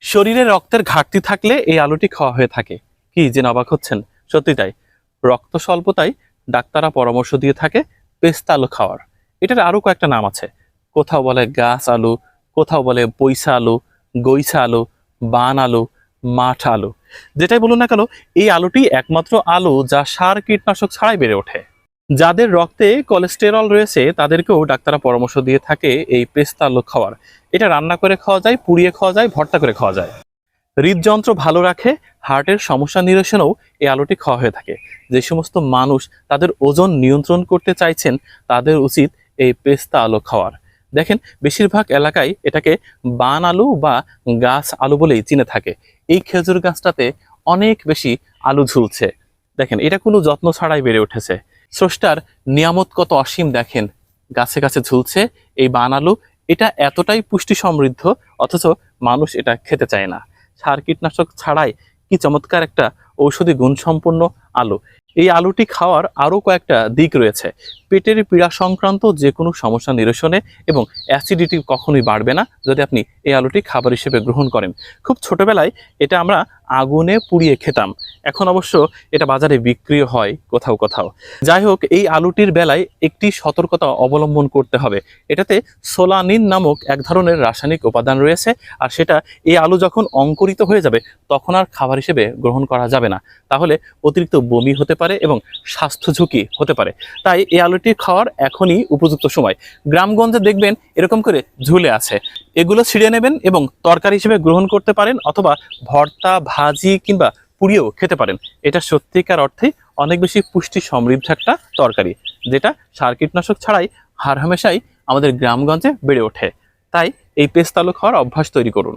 শরীরে রক্তের ঘাটতি থাকলে এই আলুটি খাওয়া হয়ে থাকে। কি যে অবাক হচ্ছেন। সত্যি তাই। রক্ত স্বল্পতায় ডাক্তাররা পরামর্শ দিয়ে থাকে পেস্তা আলু খাওয়ার। এটার আরও কয়েকটা নাম আছে। কোথাও বলে গাছ আলু, কোথাও বলে বৈশা আলু গৈসা আলু, বান আলু, মাঠ আলু। যেটাই বলুন না কেন, এই আলুটি একমাত্র আলু যা সার কীটনাশক ছাড়াই বেড়ে ওঠে। যাদের রক্তে কোলেস্টেরল রয়েছে, তাদেরকেও ডাক্তাররা পরামর্শ দিয়ে থাকে এই পেস্তা আলু খাওয়ার। এটা রান্না করে খাওয়া যায়, পুড়িয়ে খাওয়া যায়, ভর্তা করে খাওয়া যায়। হৃদযন্ত্র ভালো রাখে, হার্টের সমস্যা নিরসনেও এই আলুটি খাওয়া হয়ে থাকে। যে সমস্ত মানুষ তাদের ওজন নিয়ন্ত্রণ করতে চাইছেন, তাদের উচিত এই পেস্তা আলু খাওয়ার। দেখেন, বেশিরভাগ এলাকায় এটাকে বান আলু বা গাছ আলু বলেই চিনে থাকে। এই খেজুর গাছটাতে অনেক বেশি আলু ঝুলছে। দেখেন, এটা কোনো যত্ন ছাড়াই বেড়ে উঠেছে। স্রষ্টার নিয়ামত কত অসীম দেখেন। গাছে গাছে ঝুলছে এই বান আলু। এটা এতটাই পুষ্টি সমৃদ্ধ, অথচ মানুষ এটা খেতে চায় না। সার কীটনাশক ছাড়াই কি চমৎকার একটা ঔষধি গুণসম্পন্ন আলু। এই আলুটি খাওয়ার আরও কয়েকটা দিক রয়েছে। পেটের পীড়া সংক্রান্ত যে কোনো সমস্যা নিরসনে এবং অ্যাসিডিটি কখনোই বাড়বে না যদি আপনি এই আলুটি খাবার হিসেবে গ্রহণ করেন। খুব ছোটবেলায় এটা আমরা আগুনে পুড়িয়ে খেতাম। এখন অবশ্য এটা বাজারে বিক্রিও হয় কোথাও কোথাও। যাই হোক, এই আলুটির বেলায় একটি সতর্কতা অবলম্বন করতে হবে। এটাতে সোলানিন নামক এক ধরনের রাসায়নিক উপাদান রয়েছে, আর সেটা এই আলু যখন অঙ্কুরিত হয়ে যাবে, তখন আর খাবার হিসেবে গ্রহণ করা যাবে না। তাহলে অতিরিক্ত বমি হতে পারে এবং স্বাস্থ্য ঝুঁকি হতে পারে। তাই এই আলুটি খাওয়ার এখনই উপযুক্ত সময়। গ্রামগঞ্জে দেখবেন এরকম করে ঝুলে আছে। এগুলো ছিঁড়ে নেবেন এবং তরকারি হিসেবে গ্রহণ করতে পারেন অথবা ভর্তা, ভাজি কিংবা পুড়িয়েও খেতে পারেন। এটা সত্যিকার অর্থে অনেক বেশি পুষ্টি সমৃদ্ধ একটা তরকারি, যেটা সার কীটনাশক ছাড়াই হার হামেশাই আমাদের গ্রামগঞ্জে বেড়ে ওঠে। তাই এই পেস্তালু খাওয়ার অভ্যাস তৈরি করুন।